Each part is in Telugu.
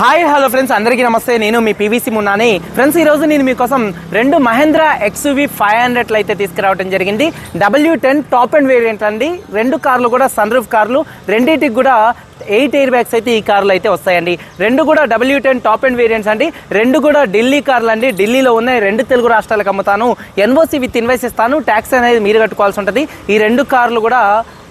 హాయ్ హలో ఫ్రెండ్స్ అందరికీ నమస్తే. నేను మీ పీవీసీ మున్నాని. ఫ్రెండ్స్ ఈరోజు నేను మీకోసం రెండు మహేంద్ర ఎక్స్యూవీ ఫైవ్ హండ్రెడ్లు అయితే తీసుకురావడం జరిగింది. W ten top and variant అండి. రెండు కార్లు కూడా సన్ రూఫ్ కార్లు. రెండింటికి కూడా ఎయిట్ ఎయిర్ బ్యాగ్స్ అయితే ఈ కార్లు అయితే వస్తాయండి. రెండు కూడా W ten top and variants అండి. రెండు కూడా ఢిల్లీ కార్లు అండి ఢిల్లీలో ఉన్నాయి. రెండు తెలుగు రాష్ట్రాలకు అమ్ముతాను. ఎన్ఓసి విత్ ఇన్వైస్ ఇస్తాను. ట్యాక్స్ అనేది మీరు కట్టుకోవాల్సి ఉంటుంది. ఈ రెండు కార్లు కూడా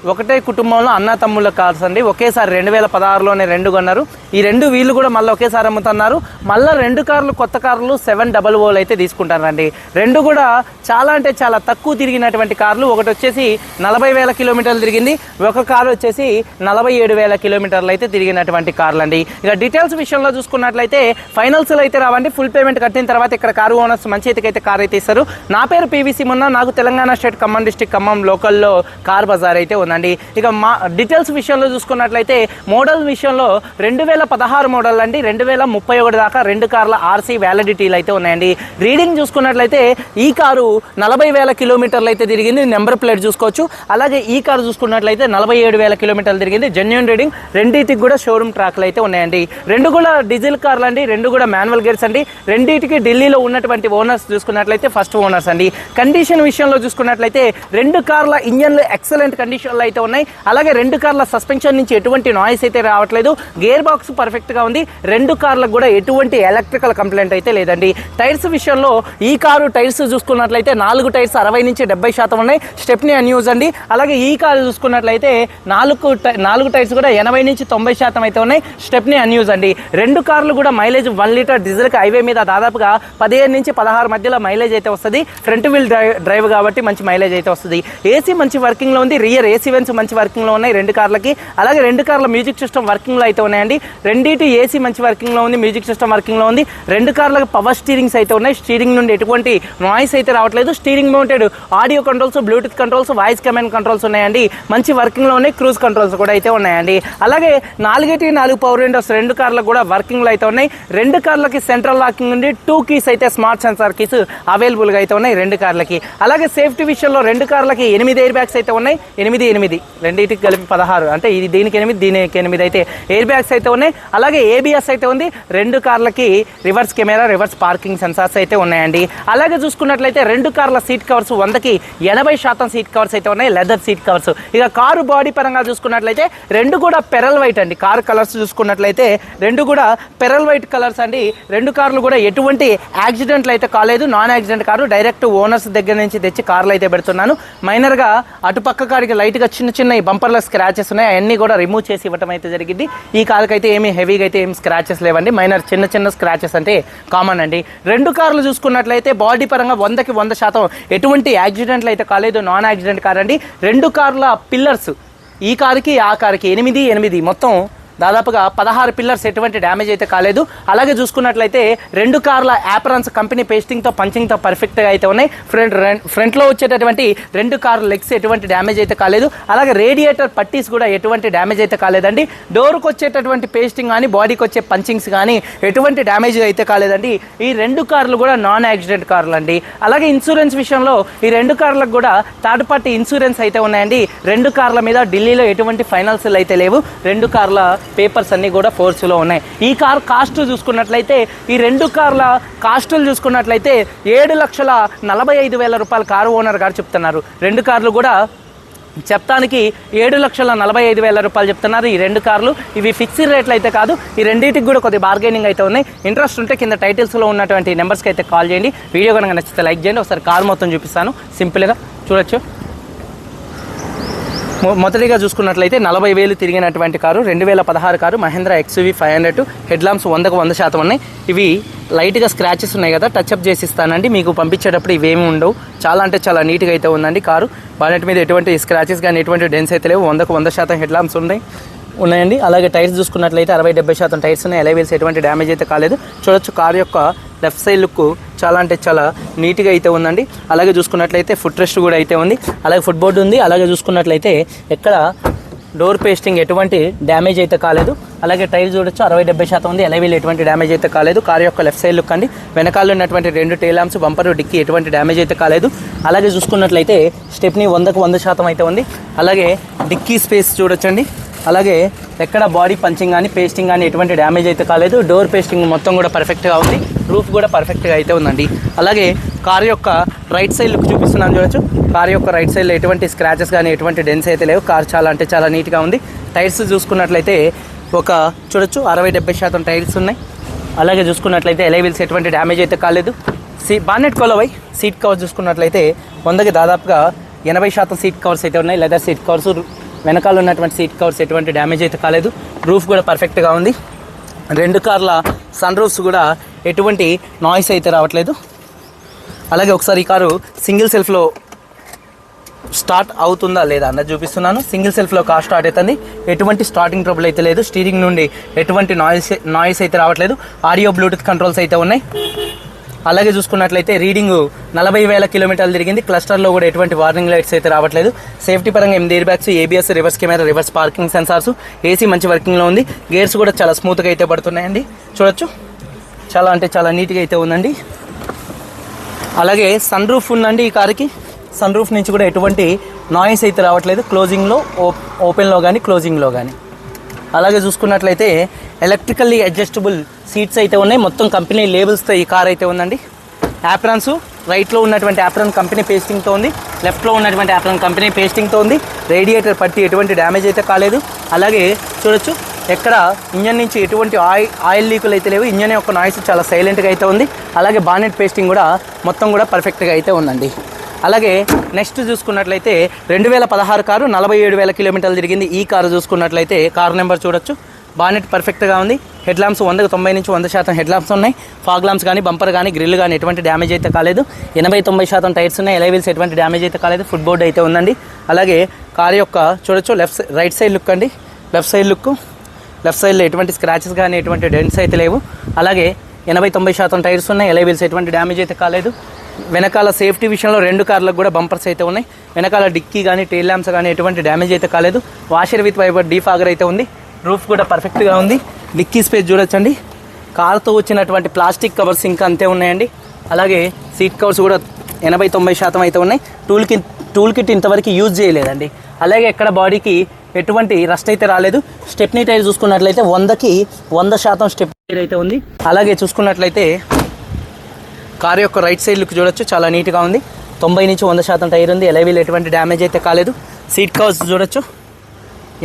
ఒకటే కుటుంబంలో అన్న తమ్ముళ్ళ కాల్సండి అండి. ఒకేసారి రెండు వేల పదహారులోనే రెండు కొన్నారు. ఈ రెండు వీళ్ళు కూడా మళ్ళీ ఒకేసారి అమ్ముతున్నారు. మళ్ళీ రెండు కార్లు కొత్త కార్లు సెవెన్ డబల్ ఓలు అయితే తీసుకుంటారండి. రెండు కూడా చాలా అంటే చాలా తక్కువ తిరిగినటువంటి కార్లు. ఒకటి వచ్చేసి నలభై వేల కిలోమీటర్లు తిరిగింది. ఒక కారు వచ్చేసి నలభై ఏడు వేల కిలోమీటర్లు అయితే తిరిగినటువంటి కార్లు అండి ఇక డీటెయిల్స్ విషయంలో చూసుకున్నట్లయితే ఫైనల్స్లో అయితే రావండి. ఫుల్ పేమెంట్ కట్టిన తర్వాత ఇక్కడ కారు ఓనర్స్ మంచి అయితే కార్ అయితే ఇస్తారు. నా పేరు పీవీసీ మొన్న. నాకు తెలంగాణ స్టేట్ ఖమ్మం డిస్టిక్ ఖమ్మం లోకల్లో కార్ బజార్ అయితే ఉంది ఉందండి ఇక మా డీటెయిల్స్ విషయంలో చూసుకున్నట్లయితే మోడల్ విషయంలో రెండు వేల పదహారు మోడల్ అండి. రెండు వేల ముప్పై ఒకటి దాకా రెండు కార్ల ఆర్సీ వ్యాలిడిటీలు అయితే ఉన్నాయండి. రీడింగ్ చూసుకున్నట్లయితే ఈ కారు నలభై వేల కిలోమీటర్లు అయితే తిరిగింది. నెంబర్ ప్లేట్ చూసుకోవచ్చు. అలాగే ఈ కారు చూసుకున్నట్లయితే నలభై ఏడు వేల కిలోమీటర్లు తిరిగింది. జెన్యున్ రీడింగ్ రెండింటికి కూడా షోరూమ్ ట్రాక్లు అయితే ఉన్నాయండి. రెండు కూడా డీజిల్ కార్లు అండి. రెండు కూడా మాన్యువల్ గేర్స్ అండి. రెండింటికి ఢిల్లీలో ఉన్నటువంటి ఓనర్స్ చూసుకున్నట్లయితే ఫస్ట్ ఓనర్స్ అండి. కండిషన్ విషయంలో చూసుకున్నట్లయితే రెండు కార్ల ఇంజన్లు ఎక్సలెంట్ కండిషన్లో అయితే ఉన్నాయి. అలాగే రెండు కార్ల సస్పెన్షన్ నుంచి ఎటువంటి నాయిస్ అయితే రావట్లేదు. గేర్ బాక్స్ పర్ఫెక్ట్గా ఉంది. రెండు కార్లకు కూడా ఎటువంటి ఎలక్ట్రికల్ కంప్లైంట్ అయితే లేదండి. టైర్స్ విషయంలో ఈ కారు టైర్స్ చూసుకున్నట్లయితే నాలుగు టైర్స్ అరవై నుంచి డెబ్బై శాతం ఉన్నాయి. స్టెప్ని అన్యూజ్ అండి. అలాగే ఈ కారు చూసుకున్నట్లయితే నాలుగు నాలుగు టైర్స్ కూడా ఎనభై నుంచి తొంభై శాతం అయితే ఉన్నాయి. స్టెప్ని అన్యూజ్ అండి. రెండు కార్లు కూడా మైలేజ్ వన్ లీటర్ డీజిల్కి హైవే మీద దాదాపుగా పదిహేను నుంచి పదహారు మధ్యలో మైలేజ్ అయితే వస్తుంది. ఫ్రంట్ వీల్ డ్రైవ్ డ్రైవ్ కాబట్టి మంచి మైలేజ్ అయితే వస్తుంది. ఏసీ మంచి వర్కింగ్లో ఉంది. రియర్ ఏసీ వెన్స్ మంచి వర్కింగ్లో ఉన్నాయి. రెండు కార్లకి. అలాగే రెండు కార్ల మ్యూజిక్ సిస్టమ్ వర్కింగ్లో అయితే ఉన్నాయండి. రెండింటి ఏసీ మంచి వర్కింగ్లో ఉంది మ్యూజిక్ సిస్టమ్ వర్కింగ్లో ఉంది. రెండు కార్లకు పవర్ స్టీరింగ్స్ అయితే ఉన్నాయి. స్టీరింగ్ నుండి ఎటువంటి నాయిస్ అయితే రావట్లేదు. Steering mounted audio controls Bluetooth controls voice command controls ఉన్నాయండి. మంచి వర్కింగ్లో ఉన్నాయి. క్రూజ్ కంట్రోల్స్ కూడా అయితే ఉన్నాయండి. అలాగే నాలుగేటి నాలుగు పవర్ విండోస్ రెండు కార్లకు కూడా వర్కింగ్లో అయితే ఉన్నాయి. రెండు కార్లకి సెంట్రల్ లాకింగ్ ఉంది టూ కీస్ అయితే స్మార్ట్ సెన్సార్ కీస్ అవైలబుల్గా అయితే ఉన్నాయి రెండు కార్లకి. అలాగే సేఫ్టీ విషయంలో రెండు కార్లకి ఎనిమిది ఎయిర్ బ్యాగ్స్ అయితే ఉన్నాయి. ఎనిమిది ఎనిమిది రెండింటికి కలిపి పదహారు. అంటే ఇది దీనికి ఎనిమిది దీనికి ఎనిమిది అయితే ఎయిర్ బ్యాగ్స్ అయితే ఉన్నాయి. అలాగే ఏబిఎస్ అయితే ఉంది. రెండు కార్లకి reverse camera reverse parking sensors అయితే ఉన్నాయండి. అలాగే చూసుకున్నట్లయితే రెండు కార్ల సీట్ కవర్స్ వందకి ఎనభై శాతం సీట్ కవర్స్ అయితే ఉన్నాయి. లెదర్ సీట్ కవర్స్ ఇక కారు బాడీ పరంగా చూసుకున్నట్లయితే రెండు కూడా పెరల్ వైట్ అండి. కారు కలర్స్ చూసుకున్నట్లయితే రెండు కూడా పెరల్ వైట్ కలర్స్ అండి. రెండు కార్లు కూడా ఎటువంటి యాక్సిడెంట్లు అయితే కాలేదు. Non accident car. Direct owners దగ్గర నుంచి తెచ్చి కార్లు అయితే పెడుతున్నాను. మైనర్గా అటు కాడికి లైట్గా చిన్న చిన్న ఈ బంపర్లో స్క్రాచెస్ ఉన్నాయి. అవన్నీ కూడా రిమూవ్ చేసి ఇవ్వడం అయితే జరిగింది. ఈ కార్కి అయితే ఏమి హెవీగా అయితే ఏం స్క్రాచెస్ లేవండి. మైనర్ చిన్న చిన్న స్క్రాచెస్ అంటే కామన్ అండి. రెండు కార్లు చూసుకున్నట్లయితే బాడీ పరంగా వందకి వంద శాతం ఎటువంటి యాక్సిడెంట్లు అయితే కాలేదు. నాన్ యాక్సిడెంట్ కార్ అండి రెండు కార్ల పిల్లర్స్ ఈ కారుకి ఆ కారుకి ఎనిమిది ఎనిమిది. మొత్తం దాదాపుగా పదహారు పిల్లర్స్ ఎటువంటి డ్యామేజ్ అయితే కాలేదు. అలాగే చూసుకున్నట్లయితే రెండు కార్ల యాపరన్స్ కంపెనీ పేస్టింగ్తో పంచింగ్తో పర్ఫెక్ట్గా అయితే ఉన్నాయి. ఫ్రంట్ ఫ్రంట్లో వచ్చేటటువంటి రెండు కార్ల లెగ్స్ ఎటువంటి డ్యామేజ్ అయితే కాలేదు. అలాగే రేడియేటర్ పట్టీస్ కూడా ఎటువంటి డ్యామేజ్ అయితే కాలేదండి. డోర్కి వచ్చేటటువంటి పేస్టింగ్ కానీ బాడీకి వచ్చే పంచింగ్స్ కానీ ఎటువంటి డ్యామేజ్ అయితే కాలేదండి. ఈ రెండు కార్లు కూడా నాన్ యాక్సిడెంట్ కార్లు అండి అలాగే ఇన్సూరెన్స్ విషయంలో ఈ రెండు కార్లకు కూడా థర్డ్ పార్టీ ఇన్సూరెన్స్ అయితే ఉన్నాయండి. రెండు కార్ల మీద ఢిల్లీలో ఎటువంటి ఫైనాన్షియల్ అయితే లేవు. రెండు కార్ల పేపర్స్ అన్నీ కూడా ఫోర్స్లో ఉన్నాయి. ఈ కార్ కాస్ట్ చూసుకున్నట్లయితే ఈ రెండు కార్ల కాస్టులు చూసుకున్నట్లయితే ఏడు లక్షల నలభై ఐదు వేల రూపాయల కారు ఓనర్ గారు చెప్తున్నారు. రెండు కార్లు కూడా చెప్తానికి ఏడు లక్షల నలభై ఐదు వేల రూపాయలు చెప్తున్నారు ఈ రెండు కార్లు. ఇవి ఫిక్స్డ్ రేట్లు అయితే కాదు ఈ రెండింటికి కూడా కొద్దిగా బార్గెనింగ్ అయితే ఉన్నాయి. ఇంట్రెస్ట్ ఉంటే కింద టైటిల్స్లో ఉన్నటువంటి నెంబర్స్కి అయితే కాల్ చేయండి. వీడియో కనుక నచ్చితే లైక్ చేయండి. ఒకసారి కార్ మొత్తం చూపిస్తాను. సింపుల్గా చూడొచ్చు. మొదటిగా చూసుకున్నట్లయితే నలభై వేలు తిరిగినటువంటి కారు రెండు వేల పదహారు car Mahindra XUV five hundred head lamps వందకు వంద శాతం ఉన్నాయి. ఇవి లైట్గా స్క్రాచెస్ ఉన్నాయి కదా టచ్అప్ చేసి ఇస్తానండి. మీకు పంపించేటప్పుడు ఇవేమి ఉండవు. చాలా అంటే చాలా నీట్గా అయితే ఉందండి కారు. బానెట్ మీద ఎటువంటి స్క్రాచెస్ కానీ ఎటువంటి డెన్స్ అయితే లేవు. వందకు వంద శాతం హెడ్ లాంప్స్ ఉన్నాయి. ఉన్నాయండి. అలాగే టైర్స్ చూసుకున్నట్లయితే అరవై డెబ్బై శాతం టైర్స్ ఉన్నాయి. ఎలవీల్స్ ఎటువంటి డ్యామేజ్ అయితే కాలేదు. చూడొచ్చు కారు యొక్క లెఫ్ట్ సైడ్ లుక్ చాలా అంటే చాలా నీట్గా అయితే ఉందండి. అలాగే చూసుకున్నట్లయితే ఫుట్ రెస్ట్ కూడా అయితే ఉంది. అలాగే ఫుట్ బోర్డు ఉంది. అలాగే చూసుకున్నట్లయితే ఎక్కడ డోర్ పేస్టింగ్ ఎటువంటి డ్యామేజ్ అయితే కాలేదు. అలాగే టైర్ చూడొచ్చు. అరవై డెబ్బై శాతం ఉంది. ఎలవీలు ఎటువంటి డ్యామేజ్ అయితే కాలేదు. కార్ యొక్క లెఫ్ట్ సైడ్ లుక్ అండి. వెనకాల ఉన్నటువంటి రెండు టైలామ్స్ బంపర్ డిక్కి ఎటువంటి డ్యామేజ్ అయితే కాలేదు. అలాగే చూసుకున్నట్లయితే స్టెప్ని వందకు వంద శాతం అయితే ఉంది. అలాగే డిక్కీ స్పేస్ చూడొచ్చండి. అలాగే ఎక్కడ బాడీ పంచింగ్ కానీ పేస్టింగ్ కానీ ఎటువంటి డ్యామేజ్ అయితే కాలేదు. డోర్ పేస్టింగ్ మొత్తం కూడా పర్ఫెక్ట్గా ఉంది. రూఫ్ కూడా పర్ఫెక్ట్గా అయితే ఉందండి. అలాగే కార్ యొక్క రైట్ సైడ్ లుక్ చూపిస్తున్నాను చూడొచ్చు. కార్ యొక్క రైట్ సైడ్లో ఎటువంటి స్క్రాచెస్ కానీ ఎటువంటి డెన్స్ అయితే లేవు. కార్ చాలా అంటే చాలా నీట్గా ఉంది. టైర్స్ చూసుకున్నట్లయితే ఒక చూడొచ్చు అరవై డెబ్బై శాతం టైర్స్ ఉన్నాయి. అలాగే చూసుకున్నట్లయితే ఎలైవిల్స్ ఎటువంటి డ్యామేజ్ అయితే కాలేదు. సీ బాన్నెట్ కొలవై సీట్ కవర్స్ చూసుకున్నట్లయితే వందకి దాదాపుగా ఎనభై శాతం సీట్ కవర్స్ అయితే ఉన్నాయి. లెదర్ సీట్ కవర్స్ వెనకాల ఉన్నటువంటి సీట్ కవర్స్ ఎటువంటి డ్యామేజ్ అయితే కాలేదు. రూఫ్ కూడా పర్ఫెక్ట్గా ఉంది. రెండు కార్ల సన్ రూఫ్స్ కూడా ఎటువంటి నాయిస్ అయితే రావట్లేదు. అలాగే ఒకసారి ఈ కారు సింగిల్ సెల్ఫ్లో స్టార్ట్ అవుతుందా లేదా అన్నది చూపిస్తున్నాను. సింగిల్ సెల్ఫ్లో కార్ స్టార్ట్ అవుతుంది. ఎటువంటి స్టార్టింగ్ ట్రబుల్ అయితే లేదు. స్టీరింగ్ నుండి ఎటువంటి నాయిస్ నాయిస్ అయితే రావట్లేదు. ఆడియో బ్లూటూత్ కంట్రోల్స్ అయితే ఉన్నాయి. అలాగే చూసుకున్నట్లయితే రీడింగ్ నలభై వేల కిలోమీటర్లు తిరిగింది. క్లస్టర్లో కూడా ఎటువంటి వార్నింగ్ లైట్స్ అయితే రావట్లేదు. సేఫ్టీ పరంగా ఎనిమిది air bags ABS reverse camera reverse parking sensors AC మంచి వర్కింగ్లో ఉంది. గేర్స్ కూడా చాలా స్మూత్గా అయితే పడుతున్నాయండి. చూడొచ్చు. చాలా అంటే చాలా నీట్గా అయితే ఉందండి. అలాగే సన్ రూఫ్ ఉందండి ఈ కారుకి. సన్ రూఫ్ నుంచి కూడా ఎటువంటి నాయిస్ అయితే రావట్లేదు. క్లోజింగ్లో ఓపెన్లో కానీ క్లోజింగ్లో కానీ అలాగే చూసుకున్నట్లయితే ఎలక్ట్రికల్లీ అడ్జస్టబుల్ సీట్స్ అయితే ఉన్నాయి. మొత్తం కంపెనీ లేబుల్స్తో ఈ కార్ అయితే ఉందండి. యాప్రాన్స్ రైట్లో ఉన్నటువంటి యాప్రాన్ కంపెనీ పేస్టింగ్తో ఉంది. లెఫ్ట్లో ఉన్నటువంటి యాప్రాన్ కంపెనీ పేస్టింగ్తో ఉంది. రేడియేటర్ పట్టి ఎటువంటి డ్యామేజ్ అయితే కాలేదు. అలాగే చూడొచ్చు ఎక్కడ ఇంజన్ నుంచి ఎటువంటి ఆయిల్ ఆయిల్ లీకులు అయితే లేవు. ఇంజన్ యొక్క నాయిస్ చాలా సైలెంట్గా అయితే ఉంది. అలాగే బానెట్ పేస్టింగ్ కూడా మొత్తం కూడా పర్ఫెక్ట్గా అయితే ఉందండి. అలాగే నెక్స్ట్ చూసుకున్నట్లయితే రెండు వేల పదహారు కారు నలభై ఏడు వేల కిలోమీటర్లు తిరిగింది. ఈ కారు చూసుకున్నట్లయితే కారు నెంబర్ చూడొచ్చు. బానెట్ పర్ఫెక్ట్గా ఉంది. హెడ్ ల్యాంప్స్ వందకు తొంభై నుంచి వంద శాతం హెడ్ ల్యాంప్స్ ఉన్నాయి. ఫాగ్ ల్యాంప్స్ కానీ బంపర్ కానీ గ్రిల్ కానీ ఎటువంటి డ్యామేజ్ అయితే కాలేదు. ఎనభై తొంభై శాతం టైర్స్ ఉన్నాయి. ఎలైవిల్స్ ఎటువంటి డ్యామేజ్ అయితే కాలేదు. ఫుట్ బోర్డ్ అయితే ఉందండి. అలాగే కార్ యొక్క చూడొచ్చు లెఫ్ట్ రైట్ సైడ్ లుక్ అండి. లెఫ్ట్ సైడ్ లుక్ లెఫ్ట్ సైడ్లో ఎటువంటి స్క్రాచెస్ కానీ ఎటువంటి డెంట్స్ అయితే లేవు. అలాగే ఎనభై తొంభై శాతం టైర్స్ ఉన్నాయి. ఎలైవిల్స్ ఎటువంటి డ్యామేజ్ అయితే కాలేదు. వెనకాల సేఫ్టీ విషయంలో రెండు కార్లకు కూడా బంపర్స్ అయితే ఉన్నాయి. వెనకాల డిక్కీ కానీ టెయిల్ ల్యాంప్స్ కానీ ఎటువంటి డ్యామేజ్ అయితే కాలేదు. వాషర్ విత్ వైబర్ డీఫాగర్ అయితే ఉంది. రూఫ్ కూడా పర్ఫెక్ట్గా ఉంది. డిక్కీ స్పేస్ చూడొచ్చండి. కార్తో వచ్చినటువంటి ప్లాస్టిక్ కవర్స్ ఇంకా అంతే ఉన్నాయండి. అలాగే సీట్ కవర్స్ కూడా ఎనభై తొంభై శాతం అయితే ఉన్నాయి. టూల్ కిట్ టూల్ కిట్ ఇంతవరకు యూజ్ చేయలేదండి. అలాగే ఎక్కడ బాడీకి ఎటువంటి రస్ట్ అయితే రాలేదు. స్టెప్నీ టైర్ చూసుకున్నట్లయితే వందకి వంద శాతం స్టెప్ టైర్ అయితే ఉంది. అలాగే చూసుకున్నట్లయితే కార్ యొక్క రైట్ సైడ్ లుక్ చూడొచ్చు చాలా నీట్గా ఉంది. తొంభై నుంచి వంద శాతం టైర్ ఉంది. ఎలవీలు ఎటువంటి డ్యామేజ్ అయితే కాలేదు. సీట్ కవర్స్ చూడొచ్చు.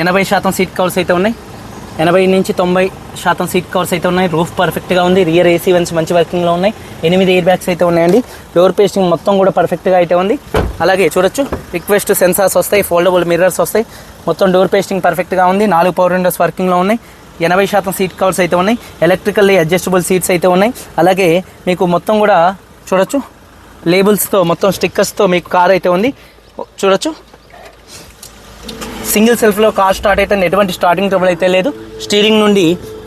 ఎనభై శాతం సీట్ కవర్స్ అయితే ఉన్నాయి. ఎనభై నుంచి తొంభై శాతం సీట్ కవర్స్ అయితే ఉన్నాయి. రూఫ్ పర్ఫెక్ట్గా ఉంది. రియర్ ఏసీ వన్స్ మంచి వర్కింగ్లో ఉన్నాయి. ఎనిమిది ఎయిర్ బ్యాగ్స్ అయితే ఉన్నాయండి. డోర్ పేస్టింగ్ మొత్తం కూడా పర్ఫెక్ట్గా అయితే ఉంది. అలాగే చూడొచ్చు రిక్వెస్ట్ సెన్సార్స్ వస్తాయి ఫోల్డబుల్ మిర్రర్స్ వస్తాయి. మొత్తం డోర్ పేస్టింగ్ పర్ఫెక్ట్గా ఉంది. నాలుగు పవర్ విండోస్ వర్కింగ్లో ఉన్నాయి. ఎనభై శాతం సీట్ కవర్స్ అయితే ఉన్నాయి. ఎలక్ట్రికల్లీ అడ్జస్టబుల్ సీట్స్ అయితే ఉన్నాయి. అలాగే మీకు మొత్తం కూడా చూడొచ్చు. లేబుల్స్తో మొత్తం స్టిక్కర్స్తో మీకు కార్ అయితే ఉంది. చూడొచ్చు. సింగిల్ సెల్ఫ్లో కార్ స్టార్ట్ అయితే ఎటువంటి స్టార్టింగ్ ట్రబుల్ అయితే లేదు. స్టీరింగ్ నుండి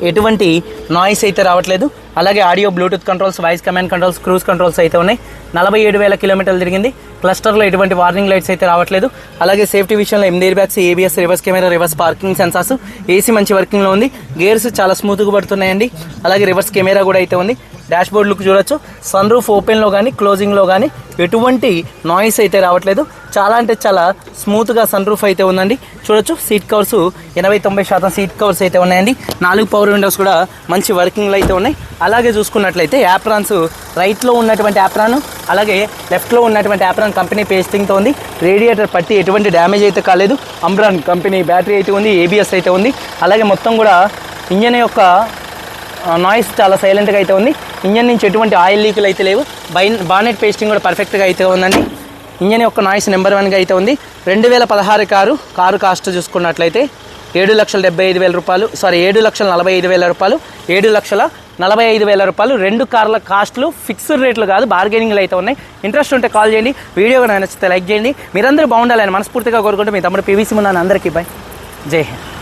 ఎటువంటి నాయిస్ అయితే రావట్లేదు. అలాగే audio Bluetooth controls voice command controls cruise controls అయితే ఉన్నాయి. నలభై ఏడు వేల కిలోమీటర్లు తిరిగింది. క్లస్టర్లో ఎటువంటి వార్నింగ్ లైట్స్ అయితే రావట్లేదు. అలాగే సేఫ్టీ విషయంలో ఎనిమిది air bags ABS reverse camera reverse parking sensors AC మంచి వర్కింగ్లో ఉంది. గేర్స్ చాలా స్మూత్గా పడుతున్నాయండి. అలాగే రివర్స్ కెమెరా కూడా అయితే ఉంది. డాష్ బోర్డ్ లుక్ చూడొచ్చు సన్ రూఫ్ ఓపెన్లో కానీ క్లోజింగ్లో కానీ ఎటువంటి నాయిస్ అయితే రావట్లేదు. చాలా అంటే చాలా స్మూత్గా సన్ రూఫ్ అయితే ఉందండి. చూడొచ్చు సీట్ కవర్స్ ఎనభై తొంభై శాతం సీట్ కవర్స్ అయితే ఉన్నాయండి. నాలుగు పవర్ విండోస్ కూడా మంచి వర్కింగ్లో అయితే ఉన్నాయి. అలాగే చూసుకున్నట్లయితే యాప్రాన్స్ రైట్లో ఉన్నటువంటి యాప్రాన్ అలాగే లెఫ్ట్లో ఉన్నటువంటి యాప్రాన్ కంపెనీ పేస్టింగ్తో ఉంది. రేడియేటర్ పట్టి ఎటువంటి డ్యామేజ్ అయితే కాలేదు. అంబ్రాన్ కంపెనీ బ్యాటరీ అయితే ఉంది ఏబిఎస్ అయితే ఉంది. అలాగే మొత్తం కూడా ఇంజన్ యొక్క నాయిస్ చాలా సైలెంట్గా అయితే ఉంది. ఇంజన్ నుంచి ఎటువంటి ఆయిల్ లీకులు అయితే లేవు. బై బానెట్ పేస్టింగ్ కూడా పర్ఫెక్ట్గా అయితే ఉందండి. ఇంజన్ యొక్క నాయిస్ నెంబర్ వన్గా అయితే ఉంది. రెండు వేల పదహారు కారు కారు కాస్ట్ చూసుకున్నట్లయితే ఏడు లక్షల డెబ్బై ఐదు వేల రూపాయలు సారీ ఏడు లక్షల నలభై ఐదు వేల రూపాయలు ఏడు లక్షల నలభై ఐదు వేల రూపాయలు. రెండు కార్ల కాస్ట్లు ఫిక్స్డ్ రేట్లు కాదు బార్గెనింగ్లు అయితే ఉన్నాయి. ఇంట్రెస్ట్ ఉంటే కాల్ చేయండి. వీడియో నచ్చితే లైక్ చేయండి. మీరందరూ బాగుండాలని మనస్ఫూర్తిగా కోరుకుంటూ మీ తమ్ముడు పీవీసీ ముందు అందరికీ బాయ్ జై హింద్.